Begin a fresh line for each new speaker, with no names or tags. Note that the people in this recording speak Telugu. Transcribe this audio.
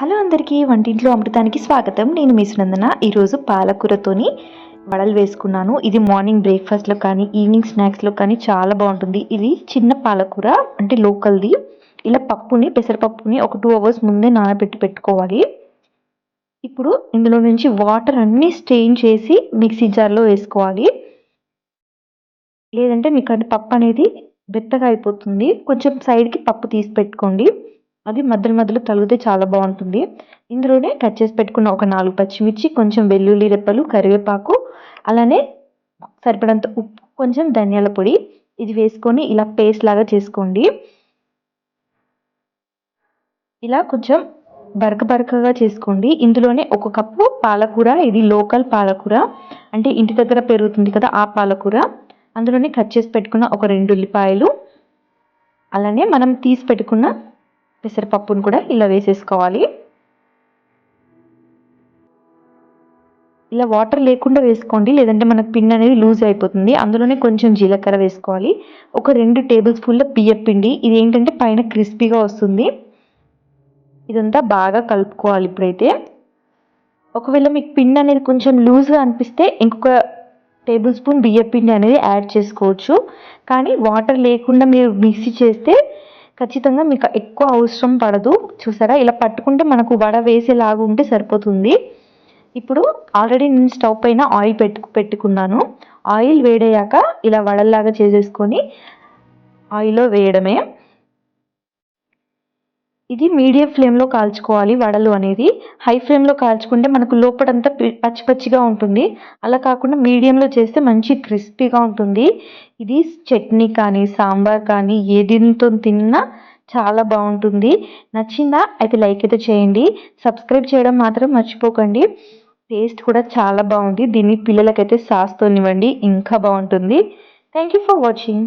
హలో అందరికీ వంటింట్లో అమృతానికి స్వాగతం. నేను మీ సునందన. ఈరోజు పాలకూరతోని వడలు వేసుకున్నాను. ఇది మార్నింగ్ బ్రేక్ఫాస్ట్లో కానీ ఈవినింగ్ స్నాక్స్లో కానీ చాలా బాగుంటుంది. ఇది చిన్న పాలకూర అంటే లోకల్ది. ఇలా పప్పుని పెసరపప్పుని ఒక టూ అవర్స్ ముందే నానబెట్టి పెట్టుకోవాలి. ఇప్పుడు ఇందులో నుంచి వాటర్ అన్నీ స్టెయిన్ చేసి మిక్సీ జార్లో వేసుకోవాలి. లేదంటే మీకు అంటే పప్పు అనేది బెత్తగా అయిపోతుంది. కొంచెం సైడ్కి పప్పు తీసి పెట్టుకోండి. అది మధ్యలో మధ్యలో తలిగితే చాలా బాగుంటుంది. ఇందులోనే కట్ చేసి పెట్టుకున్న ఒక నాలుగు పచ్చిమిర్చి కొంచెం వెల్లుల్లి రెప్పలు కరివేపాకు అలానే సరిపడంత ఉప్పు కొంచెం ధనియాల పొడి. ఇది వేసుకొని ఇలా పేస్ట్ లాగా చేసుకోండి. ఇలా కొంచెం బరక బరకగా చేసుకోండి. ఇందులోనే ఒక కప్పు పాలకూర ఇది లోకల్ పాలకూర. అంటే ఇంటి దగ్గర పెరుగుతుంది కదా ఆ పాలకూర. అందులోనే కట్ చేసి పెట్టుకున్న ఒక రెండు ఉల్లిపాయలు. అలానే మనం తీసి పెట్టుకున్న పెసరపప్పును కూడా ఇలా వేసేసుకోవాలి. ఇలా వాటర్ లేకుండా వేసుకోండి లేదంటే మనకు పిండి అనేది లూజ్ అయిపోతుంది. అందులోనే కొంచెం జీలకర్ర వేసుకోవాలి. ఒక రెండు టేబుల్ స్పూన్ల బియ్యం పిండి ఇది ఏంటంటే పైన క్రిస్పీగా వస్తుంది. ఇదంతా బాగా కలుపుకోవాలి ఇప్పుడైతే. ఒకవేళ మీకు పిండి అనేది కొంచెం లూజ్గా అనిపిస్తే ఇంకొక టేబుల్ స్పూన్ బియ్యం పిండి అనేది యాడ్ చేసుకోవచ్చు. కానీ వాటర్ లేకుండా మీరు మిక్సీ చేస్తే ఖచ్చితంగా మీకు ఎక్కువ అవసరం పడదు. చూసారా? ఇలా పట్టుకుంటే మనకు వడ వేసేలాగా ఉంటే సరిపోతుంది. ఇప్పుడు ఆల్రెడీ నేను స్టవ్ పైన ఆయిల్ పెట్టు పెట్టుకున్నాను. ఆయిల్ వేడయ్యాక ఇలా వడల్లాగా చేసేసుకొని ఆయిల్లో వేయడమే. ఇది మీడియం ఫ్లేమ్లో కాల్చుకోవాలి వడలు అనేది. హై ఫ్లేమ్లో కాల్చుకుంటే మనకు లోపలంతా పచ్చి పచ్చిగా ఉంటుంది. అలా కాకుండా మీడియంలో చేస్తే మంచి క్రిస్పీగా ఉంటుంది. ఇది చట్నీ కానీ సాంబార్ కానీ ఏ దీనితో తిన్నా చాలా బాగుంటుంది. నచ్చిందా? అయితే లైక్ అయితే చేయండి. సబ్స్క్రైబ్ చేయడం మాత్రం మర్చిపోకండి. టేస్ట్ కూడా చాలా బాగుంది. దీన్ని పిల్లలకైతే సాస్తోనివ్వండి ఇంకా బాగుంటుంది. Thank you for watching